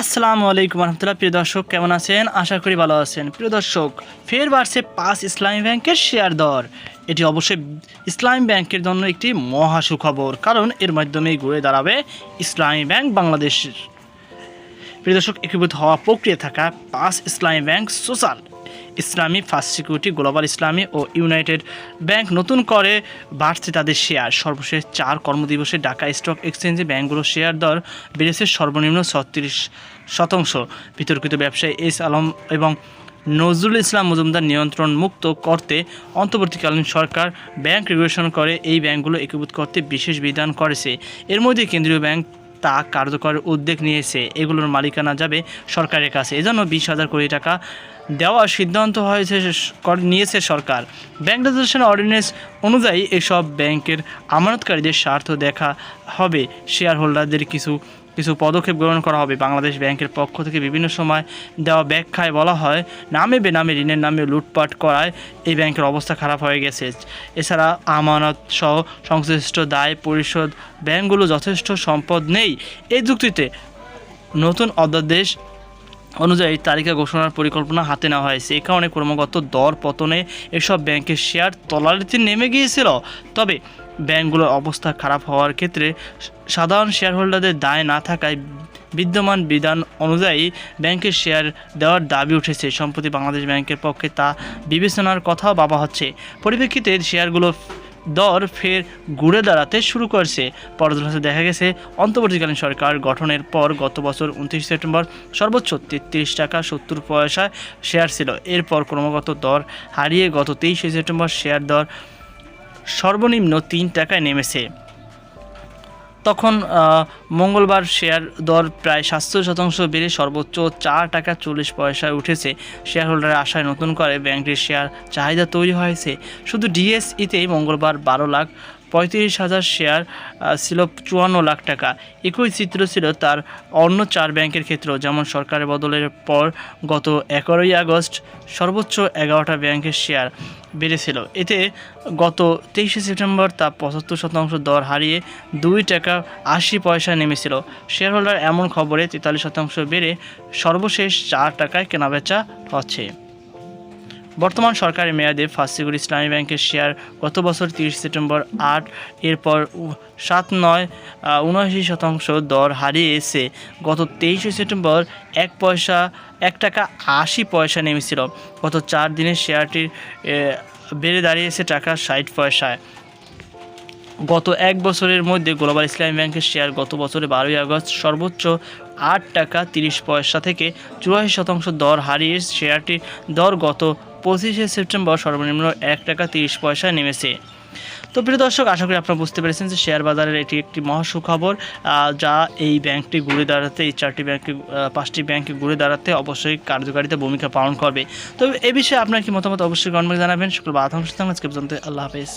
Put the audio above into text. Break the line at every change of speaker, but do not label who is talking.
আসসালামু আলাইকুম রহমতুল্লাহ। প্রিয় দর্শক, কেমন আছেন? আশা করি ভালো আছেন। প্রিয় দর্শক, ফের বাড়ছে পাঁচ ইসলামী ব্যাংকের শেয়ার দর। এটি অবশ্যই ইসলামী ব্যাংকের জন্য একটি মহা সুখবর, কারণ এর মাধ্যমেই ঘুরে দাঁড়াবে ইসলামী ব্যাংক বাংলাদেশের। প্রিয় দর্শক, একীভূত হওয়া প্রক্রিয়া থাকা পাঁচ Islami bank social Islami, first security, global Islami ও ইউনাইটেড ব্যাংক নতুন করে বাড়ছে তাদের শেয়ার সর্বশেষ চার কর্মদিবসে ঢাকা স্টক এক্সচেঞ্জে ব্যাংকগুলোর শেয়ার দর বেড়েছে সর্বনিম্ন ছত্রিশ শতাংশ। বিতর্কিত ব্যবসায়ী এস আলম এবং নজরুল ইসলাম মজুমদার নিয়ন্ত্রণ মুক্ত করতে অন্তর্বর্তীকালীন সরকার ব্যাংক রেগুলেশন করে, এই ব্যাংকগুলো একীভূত করতে বিশেষ বিধান করেছে। এর মধ্যে কেন্দ্রীয় ব্যাংক তা কার্যকর উদ্যোগ নিয়েছে। এগুলোর মালিকানা যাবে সরকারের কাছে। এজন্য বিশ হাজার কোটি টাকা দেওয়ার সিদ্ধান্ত হয়েছে নিয়েছে সরকার। ব্যাংক রেজুলেশন অর্ডিন্যান্স অনুযায়ী এসব ব্যাংকের আমানতকারীদের স্বার্থ দেখা হবে। শেয়ার হোল্ডারদের কিছু কিছু পদক্ষেপ গ্রহণ করা হবে। বাংলাদেশ ব্যাংকের পক্ষ থেকে বিভিন্ন সময় দেওয়া ব্যাখ্যায় বলা হয়, নামে বেনামে ঋণের নামে লুটপাট করায় এই ব্যাংকের অবস্থা খারাপ হয়ে গেছে। এছাড়া আমানত সহ সংশ্লিষ্ট দায় পরিশোধ ব্যাংকগুলো যথেষ্ট সম্পদ নেই। এই যুক্তিতে নতুন অধ্যাদেশ অনুযায়ী তালিকা ঘোষণার পরিকল্পনা হাতে নেওয়া হয়েছে। এ কারণে ক্রমাগত দর পতনে এসব ব্যাংকের শেয়ার তলানিতে নেমে গিয়েছিল। তবে ব্যাংকগুলোর অবস্থা খারাপ হওয়ার ক্ষেত্রে সাধারণ শেয়ার হোল্ডারদের দায় না থাকায় বিদ্যমান বিধান অনুযায়ী ব্যাংকের শেয়ার দেওয়ার দাবি উঠেছে। সম্প্রতি বাংলাদেশ ব্যাংকের পক্ষে তা বিবেচনার কথাও ভাবা হচ্ছে। পরিপ্রেক্ষিতে শেয়ারগুলো দর ফের ঘুরে দাঁড়াতে শুরু করছে। পর্যালোচনা দেখা গেছে, অন্তর্বর্তীকালীন সরকার গঠনের পর গত বছর উনত্রিশ সেপ্টেম্বর সর্বোচ্চ তেত্রিশ টাকা সত্তর পয়সায় শেয়ার ছিল। এরপর ক্রমাগত দর হারিয়ে গত তেইশে সেপ্টেম্বর শেয়ার দর সর্বনিম্ন তিন টাকায় নেমেছে। তখন মঙ্গলবার শেয়ার দর প্রায় সাতশো শতাংশ বেড়ে সর্বোচ্চ চার টাকা চল্লিশ পয়সায় উঠেছে। শেয়ার হোল্ডারের আশায় নতুন করে ব্যাংকটির শেয়ার চাহিদা তৈরি হয়েছে। শুধু ডিএসইতেই মঙ্গলবার বারো লাখ পঁয়ত্রিশ হাজার শেয়ার ছিল চুয়ান্ন লাখ টাকা। একই চিত্র ছিল তার অন্য চার ব্যাংকের ক্ষেত্রেও, যেমন সরকারের বদলের পর গত এগারোই আগস্ট সর্বোচ্চ এগারোটা ব্যাংকের শেয়ার বেড়েছিল। এতে গত তেইশে সেপ্টেম্বর তা পঁচাত্তর শতাংশ দর হারিয়ে দুই টাকা আশি পয়সা নেমেছিল। শেয়ার হোল্ডার এমন খবরে তেতাল্লিশ শতাংশ বেড়ে সর্বশেষ চার টাকায় কেনাবেচা হচ্ছে। বর্তমান সরকারের মেয়াদে ফার্স্ট ইসলামী ব্যাংকের শেয়ার গত বছর তিরিশ সেপ্টেম্বর আট, এরপর সাত নয় উনআশি শতাংশ দর হারিয়ে এসে গত তেইশে সেপ্টেম্বর এক পয়সা, এক টাকা আশি পয়সা নেমেছিল। গত চার দিনের শেয়ারটির বেড়ে দাঁড়িয়েছে টাকা ষাট পয়সায়। গত এক বছরের মধ্যে গ্লোবাল ইসলামী ব্যাংকের শেয়ার গত বছরে বারোই আগস্ট সর্বোচ্চ আট টাকা তিরিশ পয়সা থেকে চুরাশি শতাংশ দর হারিয়ে শেয়ারটির দর গত পঁচিশে সেপ্টেম্বর সর্বনিম্ন এক টাকা তিরিশ পয়সায় নেমেছে। তো প্রিয় দর্শক, আশা করি আপনারা বুঝতে পেরেছেন যে শেয়ার বাজারের এটি একটি মহা সুখবর যা এই ব্যাংকটি ঘুরে দাঁড়াতে, এই চারটি ব্যাংকে পাঁচটি ব্যাংকে ঘুরে দাঁড়াতে অবশ্যই কার্যকারিতা ভূমিকা পালন করবে। তো এ বিষয়ে আপনার কি মতামত অবশ্যই গণমাকে জানাবেন। সকল বাধাংশ আজকে পর্যন্ত আল্লাহ হাফেজ।